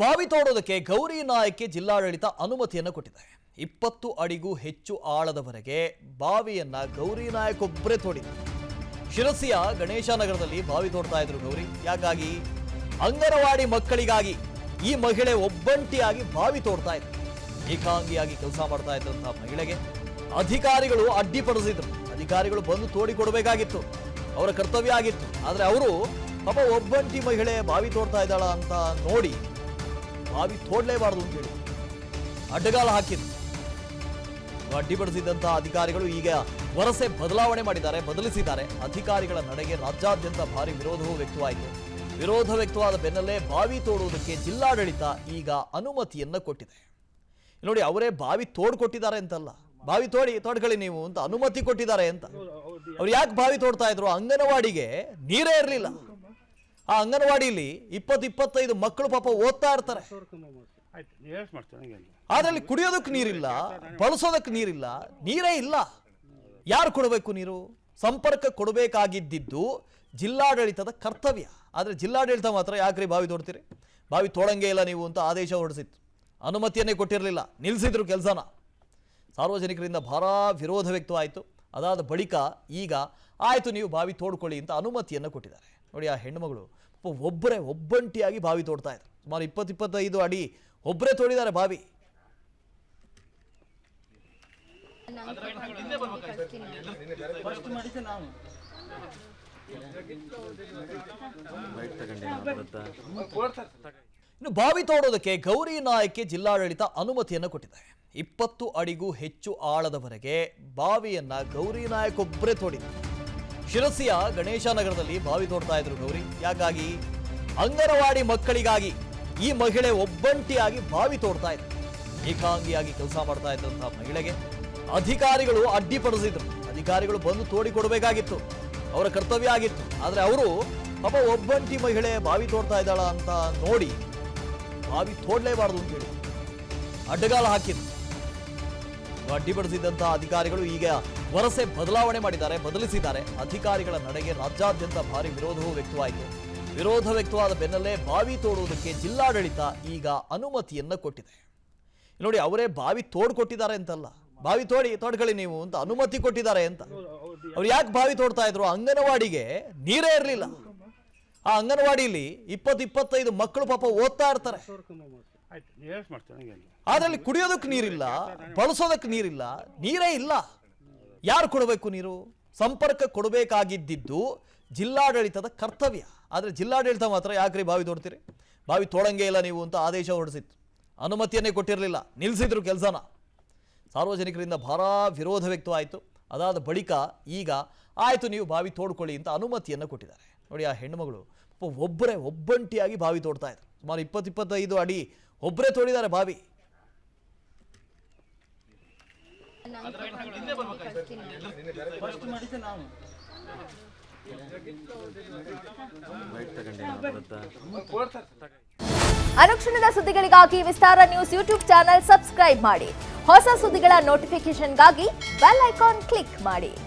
ಬಾವಿ ತೋಡೋದಕ್ಕೆ ಗೌರಿ ನಾಯಕಿ ಜಿಲ್ಲಾಡಳಿತ ಅನುಮತಿಯನ್ನು ಕೊಟ್ಟಿದೆ. ಇಪ್ಪತ್ತು ಅಡಿಗೂ ಹೆಚ್ಚು ಆಳದವರೆಗೆ ಬಾವಿಯನ್ನ ಗೌರಿ ನಾಯಕ್ ಒಬ್ಬರೇ ತೋಡಿದ್ರು ಶಿರಸಿಯ ಗಣೇಶ ನಗರದಲ್ಲಿ ಬಾವಿ ತೋಡ್ತಾ ಇದ್ರು ಗೌರಿ. ಯಾಕಾಗಿ? ಅಂಗನವಾಡಿ ಮಕ್ಕಳಿಗಾಗಿ ಈ ಮಹಿಳೆ ಒಬ್ಬಂಟಿಯಾಗಿ ಬಾವಿ ತೋಡ್ತಾ ಇದ್ರು. ಏಕಾಂಗಿಯಾಗಿ ಕೆಲಸ ಮಾಡ್ತಾ ಇದ್ದಂತಹ ಮಹಿಳೆಗೆ ಅಧಿಕಾರಿಗಳು ಅಡ್ಡಿಪಡಿಸಿದ್ರು. ಅಧಿಕಾರಿಗಳು ಬಂದು ತೋಡಿಕೊಡ್ಬೇಕಾಗಿತ್ತು. ಅವರ ಕರ್ತವ್ಯ ಆಗಿತ್ತು. ಆದರೆ ಅವರು ಪಾಪ ಒಬ್ಬಂಟಿ ಮಹಿಳೆ ಬಾವಿ ತೋಡ್ತಾ ಇದ್ದಾಳ ಅಂತ ನೋಡಿ ಬಾವಿ ತೋಡ್ಲೇಬಾರದು ಅಂತ ಹೇಳಿ. ಅಡ್ಡಗಾಲ ಹಾಕಿದ್ರು. ಅಡ್ಡಿಪಡಿಸಿದಂತಹ ಅಧಿಕಾರಿಗಳು ಈಗ ವರಸೆ ಬದಲಾವಣೆ ಮಾಡಿದ್ದಾರೆ ಬದಲಿಸಿದ್ದಾರೆ. ಅಧಿಕಾರಿಗಳ ನಡೆಗೆ ರಾಜ್ಯಾದ್ಯಂತ ಭಾರಿ ವಿರೋಧವೂ ವ್ಯಕ್ತವಾಯಿತು. ವಿರೋಧ ವ್ಯಕ್ತವಾದ ಬೆನ್ನಲ್ಲೇ ಬಾವಿ ತೋಡುವುದಕ್ಕೆ ಜಿಲ್ಲಾಡಳಿತ ಈಗ ಅನುಮತಿಯನ್ನ ಕೊಟ್ಟಿದೆ. ನೋಡಿ ಅವರೇ ಬಾವಿ ತೋಡ್ ಕೊಟ್ಟಿದ್ದಾರೆ ಅಂತಲ್ಲ. ಬಾವಿ ತೋಡಿ ತೋಡ್ಕೊಳ್ಳಿ ನೀವು ಅಂತ ಅನುಮತಿ ಕೊಟ್ಟಿದ್ದಾರೆ ಅಂತ. ಅವ್ರು ಯಾಕೆ ಬಾವಿ ತೋಡ್ತಾ ಇದ್ರು? ಅಂಗನವಾಡಿಗೆ ನೀರೇ ಇರಲಿಲ್ಲ. ಆ ಅಂಗನವಾಡಿಲಿ ಇಪ್ಪತ್ತು ಇಪ್ಪತ್ತೈದು ಮಕ್ಕಳು ಪಾಪ ಓದ್ತಾ ಇರ್ತಾರೆ. ಆದ್ರಲ್ಲಿ ಕುಡಿಯೋದಕ್ಕೆ ನೀರಿಲ್ಲ, ಬಳಸೋದಕ್ಕೆ ನೀರಿಲ್ಲ, ನೀರೇ ಇಲ್ಲ. ಯಾರು ಕೊಡಬೇಕು ನೀರು? ಸಂಪರ್ಕ ಕೊಡಬೇಕಾಗಿದ್ದಿದ್ದು ಜಿಲ್ಲಾಡಳಿತದ ಕರ್ತವ್ಯ. ಆದರೆ ಜಿಲ್ಲಾಡಳಿತ ಮಾತ್ರ ಯಾಕ್ರಿ ಬಾವಿ ತೋಡ್ತೀರಿ? ಬಾವಿ ತೋಡಂಗೇ ಇಲ್ಲ ನೀವು ಅಂತ ಆದೇಶ ಹೊರಡಿಸಿತ್ತು. ಅನುಮತಿಯನ್ನೇ ಕೊಟ್ಟಿರಲಿಲ್ಲ. ನಿಲ್ಲಿಸಿದ್ರು ಕೆಲಸನ. ಸಾರ್ವಜನಿಕರಿಂದ ಭಾರ ವಿರೋಧ ವ್ಯಕ್ತವಾಯಿತು. ಅದಾದ ಬಳಿಕ ಈಗ ಆಯಿತು ನೀವು ಬಾವಿ ತೋಡ್ಕೊಳ್ಳಿ ಅಂತ ಅನುಮತಿಯನ್ನು ಕೊಟ್ಟಿದ್ದಾರೆ. ನೋಡಿ ಆ ಹೆಣ್ಣುಮಗಳು ಒಬ್ಬರೇ ಒಬ್ಬಂಟಿಯಾಗಿ ಬಾವಿ ತೋಡ್ತಾ ಇದ್ರು. ಸುಮಾರು ಇಪ್ಪತ್ತು ಇಪ್ಪತ್ತೈದು ಅಡಿ ಒಬ್ಬರೇ ತೋಡಿದ್ದಾರೆ ಬಾವಿ. ಇನ್ನು ಬಾವಿ ತೋಡೋದಕ್ಕೆ ಗೌರಿ ನಾಯಕಿ ಜಿಲ್ಲಾಡಳಿತ ಅನುಮತಿಯನ್ನು ಕೊಟ್ಟಿದೆ ಇಪ್ಪತ್ತು ಅಡಿಗೂ ಹೆಚ್ಚು ಆಳದವರೆಗೆ ಬಾವಿಯನ್ನ ಗೌರಿ ನಾಯಕ್ ಒಬ್ಬರೇ ತೋಡಿದ್ರು. ಶಿರಸಿಯ ಗಣೇಶ ನಗರದಲ್ಲಿ ಬಾವಿ ತೋಡ್ತಾ ಇದ್ರು ಗೌರಿ. ಯಾಕಾಗಿ? ಅಂಗನವಾಡಿ ಮಕ್ಕಳಿಗಾಗಿ ಈ ಮಹಿಳೆ ಒಬ್ಬಂಟಿಯಾಗಿ ಬಾವಿ ತೋಡ್ತಾ ಇದ್ರು. ಏಕಾಂಗಿಯಾಗಿ ಕೆಲಸ ಮಾಡ್ತಾ ಇದ್ದಂತಹ ಮಹಿಳೆಗೆ ಅಧಿಕಾರಿಗಳು ಅಡ್ಡಿಪಡಿಸಿದ್ರು. ಅಧಿಕಾರಿಗಳು ಬಂದು ತೋಡಿ ಕೊಡಬೇಕಾಗಿತ್ತು ಅವರ ಕರ್ತವ್ಯ ಆಗಿತ್ತು. ಆದರೆ ಅವರು ಪಾಪ ಒಬ್ಬಂಟಿ ಮಹಿಳೆ ಬಾವಿ ತೋಡ್ತಾ ಇದ್ದಾಳ ಅಂತ ನೋಡಿ ಬಾವಿ ತೋಡ್ಲೇಬಾರದು ಅಂತ ಹೇಳಿ. ಅಡ್ಡಗಾಲ ಹಾಕಿದ್ರು. ಅಡ್ಡಿಪಡಿಸಿದಂತಹ ಅಧಿಕಾರಿಗಳು ಈಗ ವರಸೆ ಬದಲಾವಣೆ ಮಾಡಿದ್ದಾರೆ, ಬದಲಿಸಿದ್ದಾರೆ. ಅಧಿಕಾರಿಗಳ ನಡೆಗೆ ರಾಜ್ಯಾದ್ಯಂತ ಭಾರಿ ವಿರೋಧವೂ ವ್ಯಕ್ತವಾಯಿತು. ವಿರೋಧ ವ್ಯಕ್ತವಾದ ಬೆನ್ನಲ್ಲೇ ಬಾವಿ ತೋಡುವುದಕ್ಕೆ ಜಿಲ್ಲಾಡಳಿತ ಈಗ ಅನುಮತಿಯನ್ನ ಕೊಟ್ಟಿದೆ. ನೋಡಿ, ಅವರೇ ಬಾವಿ ತೋಡ್ ಕೊಟ್ಟಿದ್ದಾರೆ ಅಂತಲ್ಲ. ಬಾವಿ ತೋಡಿ, ತೋಡ್ಕೊಳ್ಳಿ ನೀವು ಅಂತ ಅನುಮತಿ ಕೊಟ್ಟಿದ್ದಾರೆ ಅಂತ. ಅವ್ರು ಯಾಕೆ ಬಾವಿ ತೋಡ್ತಾ ಇದ್ರು? ಅಂಗನವಾಡಿಗೆ ನೀರೇ ಇರಲಿಲ್ಲ. ಆ ಅಂಗನವಾಡಿಲಿ ಇಪ್ಪತ್ತು ಇಪ್ಪತ್ತೈದು ಮಕ್ಕಳು ಪಾಪ ಓದ್ತಾ ಇರ್ತಾರೆ. ಆದ್ರಲ್ಲಿ ಕುಡಿಯೋದಕ್ಕೆ ನೀರಿಲ್ಲ, ಬಳಸೋದಕ್ಕೆ ನೀರಿಲ್ಲ, ನೀರೇ ಇಲ್ಲ. ಯಾರು ಕೊಡಬೇಕು ನೀರು? ಸಂಪರ್ಕ ಕೊಡಬೇಕಾಗಿದ್ದಿದ್ದು ಜಿಲ್ಲಾಡಳಿತದ ಕರ್ತವ್ಯ. ಆದರೆ ಜಿಲ್ಲಾಡಳಿತ ಮಾತ್ರ ಯಾಕ್ರಿ ಬಾವಿ ತೋಡ್ತೀರಿ? ಬಾವಿ ತೋಡಂಗೆ ಇಲ್ಲ ನೀವು ಅಂತ ಆದೇಶ ಹೊರಡಿಸಿತ್ತು. ಅನುಮತಿಯನ್ನೇ ಕೊಟ್ಟಿರಲಿಲ್ಲ ನಿಲ್ಲಿಸಿದ್ರು ಕೆಲಸನ. ಸಾರ್ವಜನಿಕರಿಂದ ಭಾರ ವಿರೋಧ ವ್ಯಕ್ತವಾಯಿತು. ಅದಾದ ಬಳಿಕ ಈಗ ಆಯಿತು ನೀವು ಬಾವಿ ತೋಡ್ಕೊಳ್ಳಿ ಅಂತ ಅನುಮತಿಯನ್ನು ಕೊಟ್ಟಿದ್ದಾರೆ. ನೋಡಿ ಆ ಹೆಣ್ಣುಮಗಳು. ಪಾಪ ಒಬ್ಬರೇ ಒಬ್ಬಂಟಿಯಾಗಿ ಬಾವಿ ತೋಡ್ತಾ ಇದ್ರು. ಸುಮಾರು ಇಪ್ಪತ್ತು ಇಪ್ಪತ್ತೈದು ಅಡಿ ಒಬ್ಬರೇ ತೋಡಿದ್ದಾರೆ ಬಾವಿ. ಅನುಕ್ಷಣದ ಸುದ್ದಿಗಳಿಗಾಗಿ Vistara news YouTube channel subscribe ಮಾಡಿ. ಹೊಸ ಸುದ್ದಿಗಳ ನೋಟಿಫಿಕೇಶನ್ಗಾಗಿ ಬೆಲ್ ಐಕಾನ್ ಕ್ಲಿಕ್ ಮಾಡಿ.